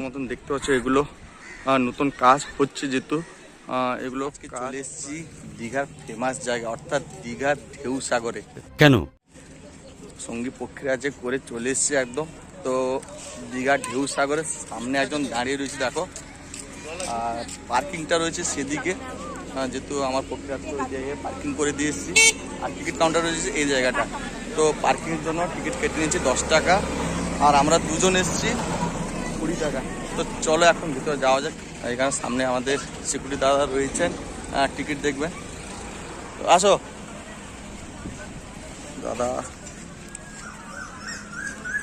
হাতের মতন দেখতে পাচ্ছ এগুলো নতুন কাজ হচ্ছে যেহেতু এগুলো চলে এসেছি দীঘার ফেমাস জায়গা অর্থাৎ দীঘার ঢেউ সাগরে। কেন? সঙ্গী পক্ষীরা যে করে চলে এসছে একদম। তো দীঘার ঢেউ সাগরের সামনে একজন দাঁড়িয়ে রয়েছে দেখো। আর পার্কিংটা রয়েছে সেদিকে। যেহেতু আমার পক্ষে ওই জায়গায় পার্কিং করে দিয়ে এসেছি। আর টিকিট কাউন্টার রয়েছে এই জায়গাটা। তো পার্কিংয়ের জন্য টিকিট কেটে নিয়েছি দশ টাকা। আর আমরা দুজন এসেছি। কুড়ি টাকা। তো চলো এখন ভিতরে যাওয়া যাক। এখানে সামনে আমাদের সিকিউরিটি দাদা রয়েছেন টিকিট দেখবেন তো আসো। দাদা।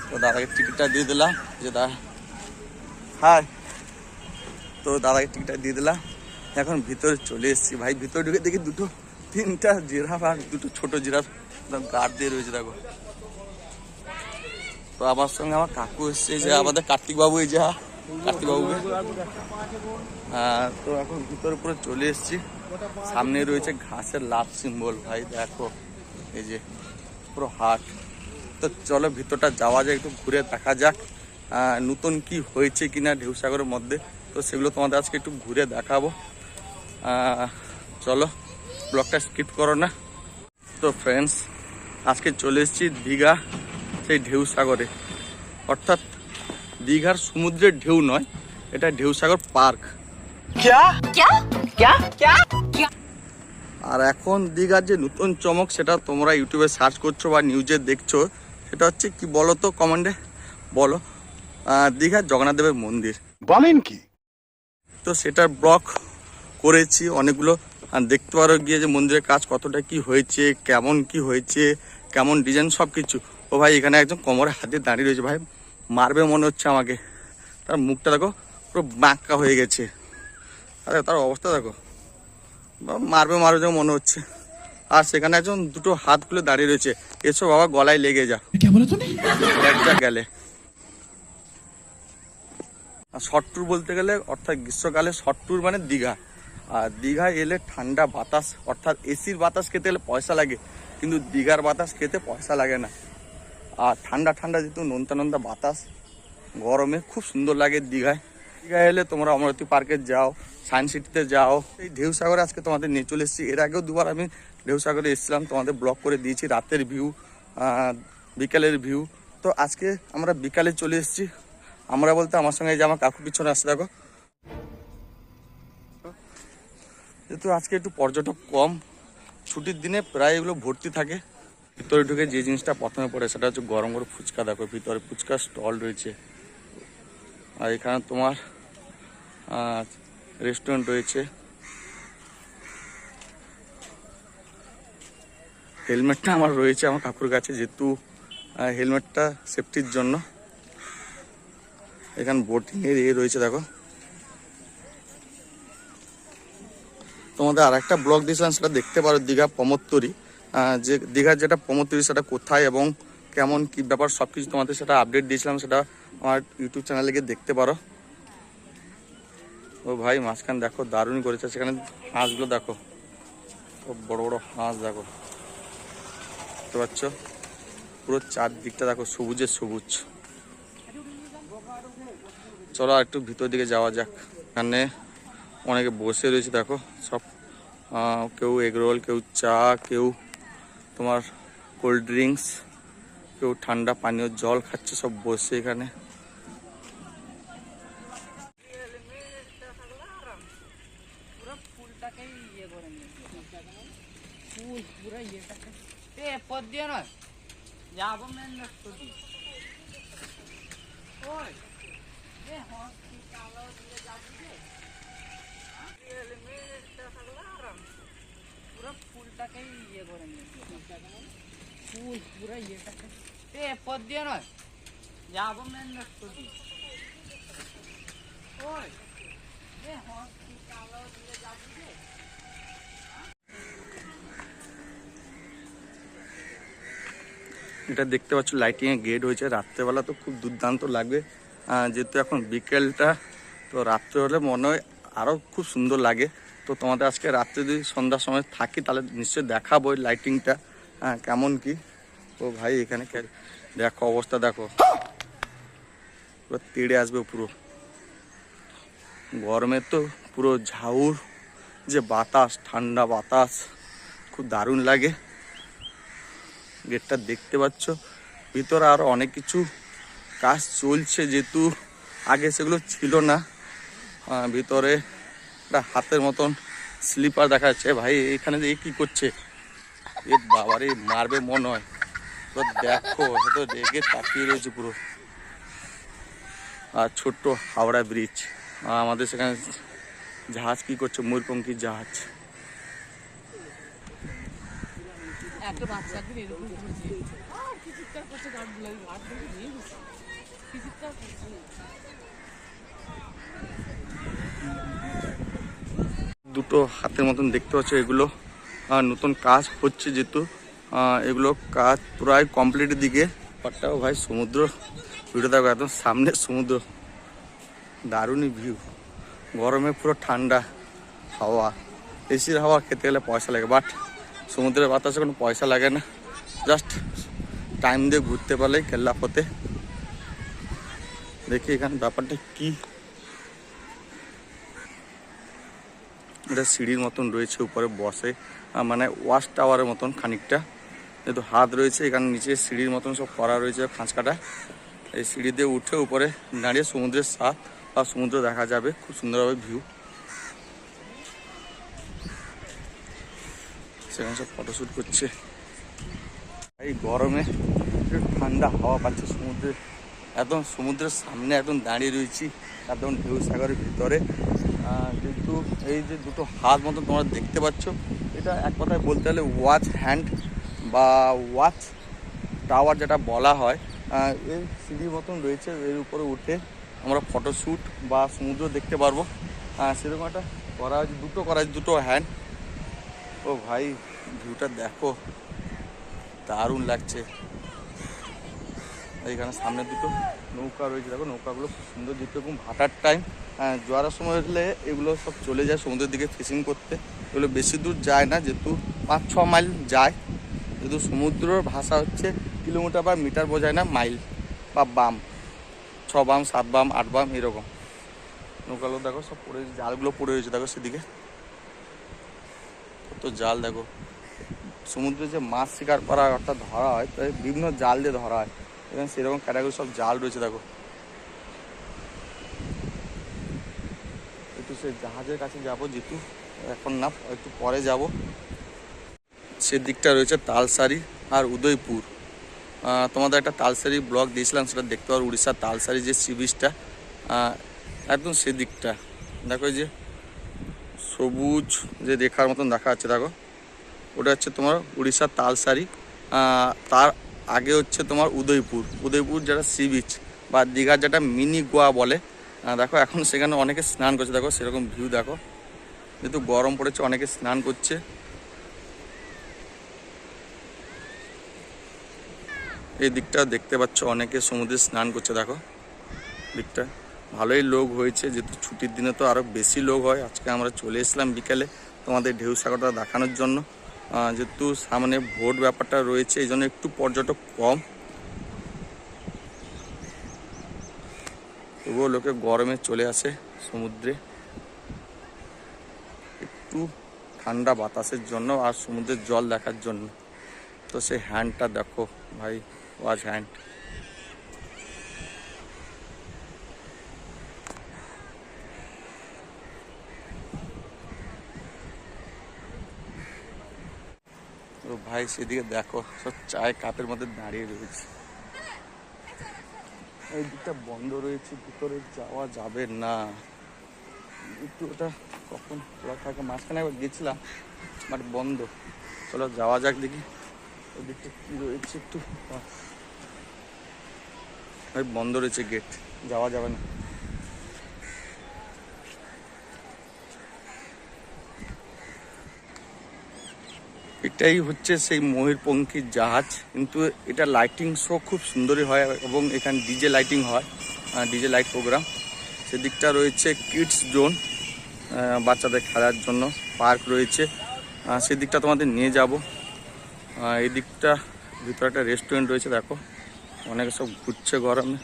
তো দাদাকে টিকিটটা দিয়ে দিলাম। যে দাদা হাই তো দাদাকে টিকিটটা দিয়ে দিলাম। এখন ভিতরে চলে এসেছি। ভাই, ভিতরে ঢুকে দেখি দুটো, তিনটা জিরাফ আর দুটো ছোট জিরাফ। গার্ড দিয়ে রয়েছে, দেখো। তো আমার সঙ্গে আমার কাকু এসছে যে আমাদের কার্তিক বাবু এই যে কার্তিক বাবুকে হ্যাঁ তো এখন ভিতরে উপরে চলে এসেছি। সামনে রয়েছে ঘাসের লাভ সিম্বল ভাই দেখো। এই যে পুরো হাট। তো চলো ভিতরটা যাওয়া যায় একটু ঘুরে দেখা যাক। নতুন কি হয়েছে কিনা ঢেউসাগরের মধ্যে। তো সেগুলো তোমাদের আজকে একটু ঘুরে দেখাবো। চলো ব্লগটা স্কিপ করো না। তো ফ্রেন্ডস আজকে চলে এসেছি দীঘা। সেই ঢেউসাগরে অর্থাৎ দীঘার সমুদ্রের ঢেউ নয় এটা ঢেউসাগর পার্ক। আর এখন দীঘার যে নতুন চমক সেটা তোমরা ইউটিউবে সার্চ করছ বা নিউজে দেখছ সেটা হচ্ছে কি বলো তো কমেন্টে বলো দীঘার জগন্নাথ দেবের মন্দির। বলেন কি? তো সেটার ব্লক করেছি অনেকগুলো। দেখতে পারো গিয়ে যে মন্দিরের কাজ কতটা কি হয়েছে কেমন কি হয়েছে কেমন ডিজাইন সব কিছু ও ভাই এখানে একজন কোমরে হাতে দাঁড়িয়ে রয়েছে ভাই। মারবে মনে হচ্ছে আমাকে। তার মুখটা দেখো পুরো বাঁকা হয়ে গেছে। আরে তার অবস্থা দেখো। মারবে মারবে যেন মনে হচ্ছে। আর সেখানে একজন দুটো হাত খুলে দাঁড়িয়ে রয়েছে। এসো বাবা গলায় লেগে যা। গেলে। আর শর্ট ট্যুর বলতে গেলে অর্থাৎ গ্রীষ্মকালে শর্ট ট্যুর মানে দীঘা। আর দীঘায় এলে ঠান্ডা বাতাস অর্থাৎ এসির বাতাস খেতে গেলে পয়সা লাগে। কিন্তু দীঘার বাতাস খেতে পয়সা লাগে না। আর ঠান্ডা ঠান্ডা যেহেতু নোনতা নোনতা বাতাস, গরমে খুব সুন্দর লাগে দীঘায়। দীঘায় এলে তোমরা অমরাবতী পার্কে যাও, সায়েন্স সিটিতে যাও। এই ঢেউ সাগরে আজকে তোমাদের নিয়ে চলে এসেছি। এর আগেও দুবার আমি ঢেউ সাগরে এসেছিলাম, তোমাদের ব্লক করে দিয়েছি, রাতের ভিউ বিকালের ভিউ। তো আজকে আমরা বিকালে চলে এসেছি। আমরা বলতে আমার সঙ্গে যে আমার কাকু পিছনে আসছে, দেখো। যেহেতু আজকে একটু পর্যটক কম, ছুটির দিনে প্রায় এগুলো ভর্তি থাকে। ভিতরে ঢুকে যে জিনিসটা প্রথমে পড়ে সেটা হচ্ছে গরম গরম ফুচকা, দেখো ভিতরে ফুচকা স্টল রয়েছে। আর এখানে তোমার রেস্টুরেন্ট রয়েছে। হেলমেটটা আমার রয়েছে আমার কাকুর কাছে যেহেতু হেলমেটটা সেফটির জন্য। এখানে বোটিং এর ইয়ে রয়েছে, দেখো। তোমাদের আর একটা ব্লগ দিয়েছিলাম, সেটা দেখতে পারো, দীঘা প্রমোত্তরি। যে দীঘার যেটা প্রমোত্তরি সেটা কোথায় এবং কেমন, কি ব্যাপার সব কিছু তোমাদের সেটা আপডেট দিয়েছিলাম, সেটা আমার ইউটিউব চ্যানেলে গিয়ে দেখতে পারো। ও ভাই, মাঝখানে দেখো, দারুণ করেছে, সেখানে হাঁসগুলো দেখো। ও বড় বড় হাঁস, দেখো। বুঝতে পারছ পুরো চারদিকটা দেখো সবুজের সবুজ। চলো আর একটু ভিতর দিকে যাওয়া যাক। এখানে অনেকে বসে রয়েছে, দেখো। সব কেউ এগরোল কেউ চা, কেউ তোমার কোল্ড ড্রিঙ্কস কেউ ঠান্ডা পানীয় জল খাচ্ছে, সব বসে এখানে। ফুল পুরো ইয়েটাকে এ পদ দিয়ে নয় যাব ইয়ে এটা দেখতে পাচ্ছ লাইটিং এর গেট হয়েছে। রাত্রেবেলা তো খুব দুর্দান্ত লাগবে। যেহেতু এখন বিকেলটা, তো রাত্রে হলে মনে হয় আরও খুব সুন্দর লাগে। তো তোমাদের আজকে রাত্রে যদি সন্ধ্যার সময় থাকি তাহলে নিশ্চয়ই দেখাবো ওই লাইটিংটা হ্যাঁ কেমন কি? ও ভাই এখানে দেখো অবস্থা দেখো। তেড়ে আসবে পুরো। গরমে তো পুরো ঝাউর যে বাতাস ঠান্ডা বাতাস খুব দারুণ লাগে। গেটটা দেখতে পাচ্ছ? ভিতরে আরও অনেক কিছু কাজ চলছে যেহেতু আগে সেগুলো ছিল না। আহ, ভিতরে একটা হাতের মতন স্লিপার দেখা যাচ্ছে। ভাই, এখানে যে কি করছে? এ বাবারে, মারবে মনে হয়। তো দেখো তো রেগে তাকিয়ে রয়েছে পুরো। আর ছোট্ট হাওড়া ব্রিজ আমাদের সেখানে জাহাজ কি করছে? ময়ূরপঙ্খীর জাহাজ। দুটো হাতের মতন দেখতে পাচ্ছ এগুলো। নতুন কাজ হচ্ছে যেহেতু এগুলো কাজ প্রায় কমপ্লিটের দিকে। পাটটাও ভাই সমুদ্র। ভিউটা দেখো একদম সামনে সমুদ্র। দারুণই ভিউ গরমে পুরো ঠান্ডা হাওয়া। এসির হাওয়া খেতে গেলে পয়সা লাগে বাট সমুদ্রের বাতাসে কোনো পয়সা লাগে না। জাস্ট টাইম দিয়ে ঘুরতে পারলেই কেল্লা পথে দেখি এখানে ব্যাপারটা কি এটা সিঁড়ির মতন রয়েছে উপরে বসে মানে ওয়াশ টাওয়ারের মতন খানিকটা। যেহেতু হাত রয়েছে, এখানে নিচে সিঁড়ির মতন সব করা রয়েছে খাঁচকাটা এই সিঁড়ি দিয়ে উঠে উপরে দাঁড়িয়ে সমুদ্রের স্বাদ আর সমুদ্র দেখা যাবে, খুব সুন্দরভাবে ভিউ সেখানে সব ফটোশ্যুট করছে। এই গরমে ঠান্ডা হাওয়া পাচ্ছে সমুদ্রে। একদম সমুদ্রের সামনে একদম দাঁড়িয়ে রয়েছি, একদম ঢেউ সাগরের ভিতরে। কিন্তু এই যে দুটো হাত মতো তোমরা দেখতে পাচ্ছ, এটা এক কথায় বলতে গেলে ওয়াচ হ্যান্ড বা ওয়াচ টাওয়ার যেটা বলা হয় এই সিঁড়ির মতন রয়েছে, এর উপরে উঠে আমরা ফটোশ্যুট বা সমুদ্র দেখতে পারব। সেরকম একটা করা হয়েছে, দুটো করা হয়েছে, দুটো হ্যান্ড। ও ভাই, ভিউটা দেখো, দারুণ লাগছে। এইখানে সামনে দুটো নৌকা রয়েছে। দেখো, নৌকাগুলো খুব সুন্দর যেহেতু এবং ভাটার টাইম জোয়ারের সময় হলে এগুলো সব চলে যায় সমুদ্রের দিকে ফিশিং করতে। এগুলো বেশি দূর যায় না, যেহেতু পাঁচ ছ মাইল যায়। যেহেতু সমুদ্রর ভাষা হচ্ছে কিলোমিটার বা মিটার বোঝায় না, মাইল বা বাম। ছ বাম, সাত বাম, আট বাম, এরকম। নৌকাগুলো দেখো, সব পড়ে, জালগুলো পড়ে রয়েছে দেখো সেদিকে। কত জাল দেখো। সমুদ্রে যে মাছ শিকার করা অর্থাৎ ধরা হয়, তাই বিভিন্ন জাল দিয়ে ধরা হয়। এখানে সেরকম ক্যাটাগরি সব জাল রয়েছে, দেখো। একটু সে জাহাজের কাছে যাব যেহেতু এখন না, একটু পরে যাব। সেদিকটা রয়েছে তালসারি আর উদয়পুর। তোমাদের একটা তালসারি ব্লগ দিয়েছিলাম, সেটা দেখতে পারো, উড়িষ্যার তালসারি যে সি বিচটা একদম সেদিকটা দেখো যে সবুজ যে দেখার মতন দেখা যাচ্ছে, দেখো। ওটা হচ্ছে তোমার উড়িষ্যার তালসারি। তার আগে হচ্ছে তোমার উদয়পুর। উদয়পুর যেটা সি বিচ বা দীঘার যেটা মিনি গোয়া বলে দেখো এখন সেখানে অনেকে স্নান করছে। দেখো সেরকম ভিউ দেখো। যেহেতু গরম পড়েছে, অনেকে স্নান করছে। এই দিকটা দেখতে পাচ্ছ, অনেকে সমুদ্রে স্নান করছে, দেখো। দিকটা ভালোই লোক হয়েছে, যেহেতু ছুটির দিনে তো আরও বেশি লোক হয়। আজকে আমরা চলে এসলাম বিকেলে তোমাদের ঢেউ সাগরটা দেখানোর জন্য। যেহেতু সামনে ভোট ব্যাপারটা রয়েছে, এই জন্য একটু পর্যটক কম। তবুও লোকে গরমে চলে আসে সমুদ্রে। একটু ঠান্ডা বাতাসের জন্য আর সমুদ্রের জল দেখার জন্য। তো সেই হ্যান্ডটা দেখো ভাই ওয়াজ হ্যান্ড তো ভাই, সেদিকে দেখো, সব চায় কাপের মধ্যে দাঁড়িয়ে রয়েছে। এই দিকটা বন্ধ রয়েছে, ভিতরে যাওয়া যাবে না। একটু ওটা কখন খোলা থাকে, মাঝখানে একবার গেছিলাম, বাট বন্ধ। চলো যাওয়া যাক দেখি ওই দিকটা কি রয়েছে একটু। ভাই, বন্ধ রয়েছে গেট যাওয়া যাবে না। এটাই হচ্ছে সেই ময়ূরপঙ্খী জাহাজ। কিন্তু এটা লাইটিং শো খুব সুন্দরই হয় এবং এখানে ডিজে লাইটিং হয় ডিজে লাইট প্রোগ্রাম সেদিকটা রয়েছে কিডস জোন বাচ্চাদের খেলার জন্য পার্ক রয়েছে। সেদিকটা তোমাদের নিয়ে যাব। এই দিকটা ভিতরে একটা রেস্টুরেন্ট রয়েছে, দেখো। অনেকে সব ঘুরছে গরমে।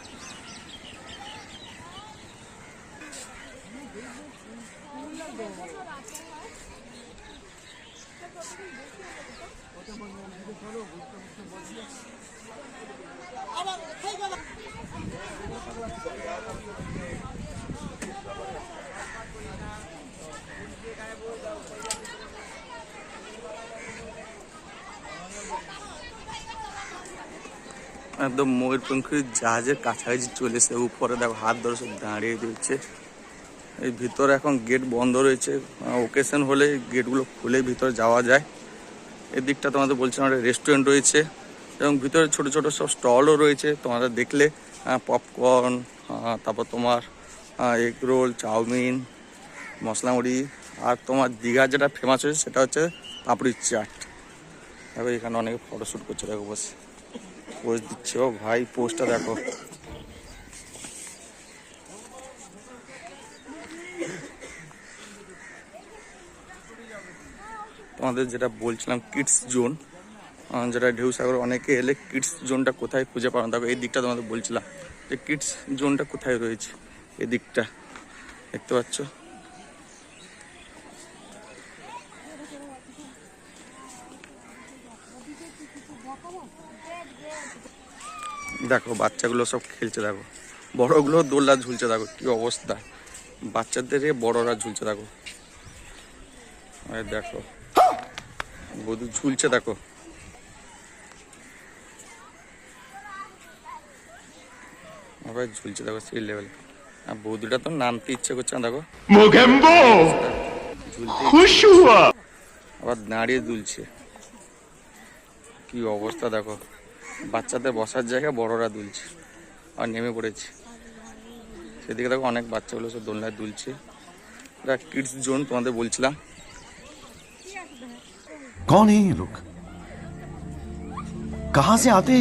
একদম ময়ূরপঙ্খী জাহাজের কাছাকাছি চলে এসে উপরে দেখো হাত ধরে সব দাঁড়িয়ে রয়েছে। এই ভিতরে এখন গেট বন্ধ রয়েছে। ওকেশন হলে গেটগুলো খুলে ভিতরে যাওয়া যায়। এদিকটা তোমাদের বলছিলাম, একটা রেস্টুরেন্ট রয়েছে এবং ভিতরে ছোট ছোট সব স্টলও রয়েছে। তোমাদের দেখলে পপকর্ন তারপর তোমার এগ রোল চাউমিন, মশলা মুড়ি আর তোমার দীঘা যেটা ফেমাস হয়েছে, সেটা হচ্ছে পাপড়ির চাট। দেখো এখানে অনেকে ফটোশ্যুট করছে, দেখো বসে। পোস্ট দিচ্ছে। ও ভাই, পোস্টটা দেখো। তোমাদের যেটা বলছিলাম, কিডস জোন যেটা ঢেউ সাগর অনেকে এলে কিডস জোনটা কোথায় খুঁজে পাবো দেখো এই দিকটা তোমাদের বলছিলাম যে, কিডস জোনটা কোথায় রয়েছে? এই দিকটা, দেখতে পাচ্ছ? দেখো বাচ্চাগুলো সব খেলছে দেখো। বড়গুলো দোল্লা ঝুলছে দেখো কি অবস্থা। বাচ্চাদের বড়রা ঝুলছে দেখো। দেখো বধু ঝুলছে দেখো। ঝুলছে দেখো সেই লেভেল আর বধুটা তো নামতে ইচ্ছে করছে না দেখো। আবার দাঁড়িয়ে ঝুলছে। কি অবস্থা দেখো। বাচ্চাদের বসার জায়গা বড়রা দুলছে আর নেমে পড়েছে। সেদিকে দেখো অনেক বাচ্চাগুলো সব দোলনায় দুলছে। এটা কিডস জোন তোমাদের বলছিলাম। কন এই লোক কাহা সে আতে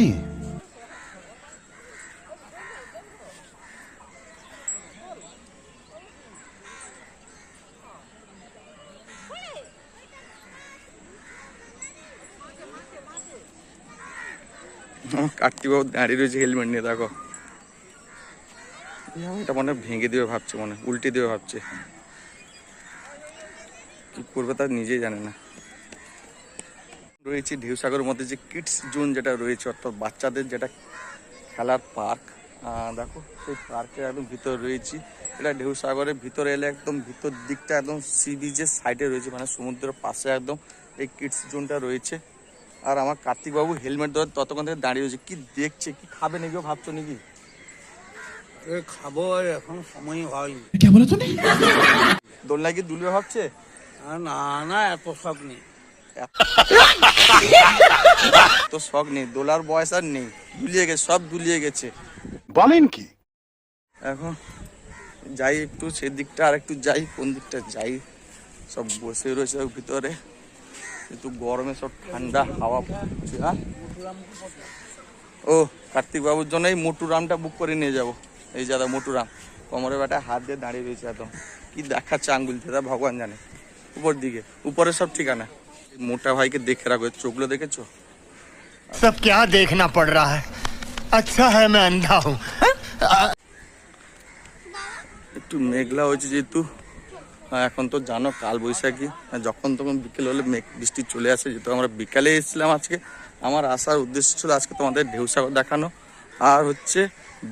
কার্তিকবাবু দাঁড়িয়ে রয়েছে হেলমেট নিয়ে দেখো। এটা মনে হয় ভেঙে দিবে ভাবছে মনে হয়, উল্টে দিবে ভাবছে। কি করবে তার নিজেই জানে না। রয়েছে ঢেউসাগরের মধ্যে যে কিডস জোন যেটা রয়েছে অর্থাৎ বাচ্চাদের যেটা খেলার পার্ক দেখো সেই পার্কের একদম ভিতরে রয়েছি। এটা ঢেউসাগরের ভিতরে এলে একদম ভিতর দিকটা একদম সি বিচের সাইডে রয়েছে মানে সমুদ্রের পাশে একদম এই কিডস জোনটা রয়েছে। আর আমার কার্তিকবাবু হেলমেট ধরে ততক্ষণ থেকে দাঁড়িয়ে রয়েছে। কি দেখছে কি খাবে নাকি ও ভাবছ নাকি? খাব আর এখন সময় হয়নি। দোলনায় কি দুলবে ভাবছে? আর না না এত শখ নেই। তো শখ নেই দোলার বয়স আর নেই দুলিয়ে গেছে সব দুলিয়ে গেছে। বলেন কি? এখন যাই একটু সেদিকটা আর একটু যাই কোন দিকটা যাই সব বসে রয়েছে ভিতরে। কিন্তু গরমে সব ঠান্ডা হাওয়া পড়ছে, হ্যাঁ ও কার্তিক বাবুর জন্য এই মোটুরামটা বুক করে নিয়ে যাব এই যাদা মোটুরাম কোমরে বেটা হাত দিয়ে দাঁড়িয়ে রয়েছে একদম কি দেখাচ্ছে আঙ্গুল থেকে তা ভগবান জানে উপর দিকে উপরে সব ঠিকানা এই মোটা ভাইকে দেখে রাখো এর চোখগুলো দেখেছো सब क्या देखना पड़ रहा है अच्छा है मैं अंधा हूँ একটু মেঘলা হয়েছে যেহেতু আহ, এখন তো জানো কাল বৈশাখী। যখন তখন বিকেল হলে মেঘ বৃষ্টি চলে আসে, যেহেতু আমরা বিকালে এসেছিলাম আজকে। আমার আসার উদ্দেশ্য ছিল আজকে তোমাদের ঢেউসাগর দেখানো। আর হচ্ছে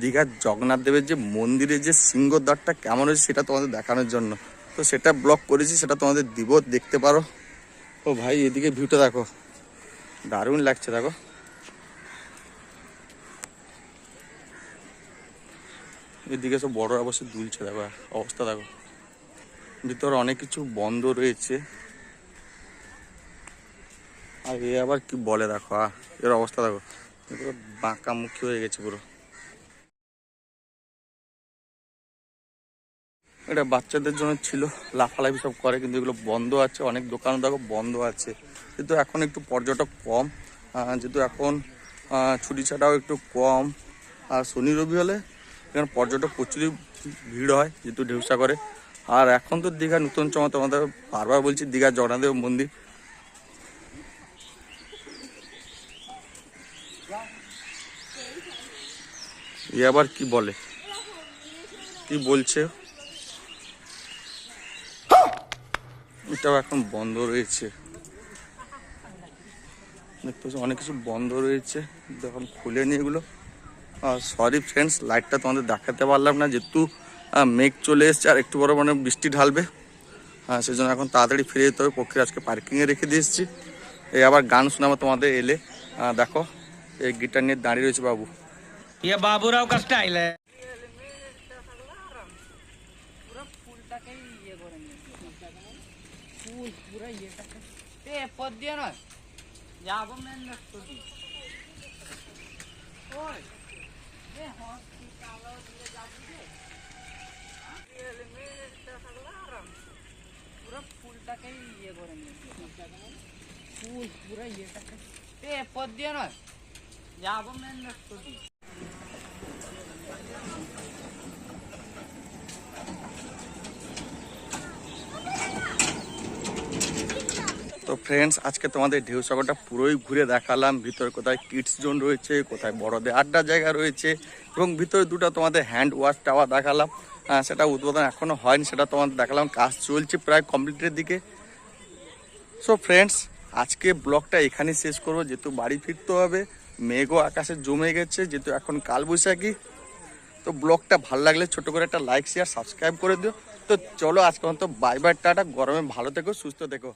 দীঘার জগন্নাথ দেবের যে মন্দিরের যে সিংহদ্বারটা কেমন হয়েছে সেটা তোমাদের দেখানোর জন্য। তো সেটা ব্লগ করেছি, সেটা তোমাদের দিব, দেখতে পারো। ও ভাই, এদিকে ভিউটা দেখো। দারুণ লাগছে, দেখো। এদিকে সব বড়রা বসে দুলছে, দেখো, অবস্থা দেখো। ভিতরে অনেক কিছু বন্ধ রয়েছে। আর এ আবার কি বলে দেখো এর অবস্থা দেখো। পুরো বাঁকা মুখী হয়ে গেছে পুরো। এটা বাচ্চাদের জন্য ছিল, লাফালাফি সব করে, কিন্তু এগুলো বন্ধ আছে। অনেক দোকান দেখো বন্ধ আছে। কিন্তু এখন একটু পর্যটক কম যেহেতু এখন ছুটি ছাটাও একটু কম। আর শনি রবি হলে এখানে পর্যটক প্রচুরই ভিড় হয়, যেহেতু ঢেউসাগরে আর এখন তো দীঘা নতুন চমক, তোমাদের বারবার বলছি দীঘার জগন্নাথদেব মন্দির। আবার কি বলে? কি বলছে? এটাও এখন বন্ধ রয়েছে। অনেক কিছু বন্ধ রয়েছে। দেখুন খুলেনি এগুলো। সরি ফ্রেন্ডস লাইটটা তোমাদের দেখাতে পারলাম না, যেহেতু হ্যাঁ মেঘ চলে এসছে আর একটু বড় মানে বৃষ্টি ঢালবে। হ্যাঁ সেই জন্য এখন তাড়াতাড়ি ফিরে যেতে হবে। পক্ষে আজকে পার্কিংয়ে রেখে দিয়ে এসেছি। এই আবার গান শোনাবো তোমাদের এলে। দেখো এই গিটার নিয়ে দাঁড়িয়ে রয়েছে বাবু। ইয়ে বাবুরাও কাজটা আইলে যাব তো ফ্রেন্ডস আজকে তোমাদের ঢেউ সাগরটা পুরোই ঘুরে দেখালাম। ভিতরে কোথায় কিডস জোন রয়েছে, কোথায় বড়দের আড্ডা জায়গা রয়েছে, এবং ভিতরে দুটো তোমাদের হ্যান্ড ওয়াশ টাওয়ার দেখালাম। সেটা উদ্বোধন এখনও হয়নি, সেটা তোমাদের দেখালাম। কাজ চলছে প্রায় কমপ্লিটের দিকে। সো ফ্রেন্ডস আজকে ব্লগটা এখানেই শেষ করব। যেহেতু বাড়ি ফিরতে হবে, মেঘও আকাশে জমে গেছে, যেহেতু এখন কাল বৈশাখী তো ব্লগটা ভালো লাগলে ছোট করে একটা লাইক শেয়ার সাবস্ক্রাইব করে দিও। তো চলো আজকে মতো বাই বাই টাটা, গরমে ভালো থেকো, সুস্থ থেকো।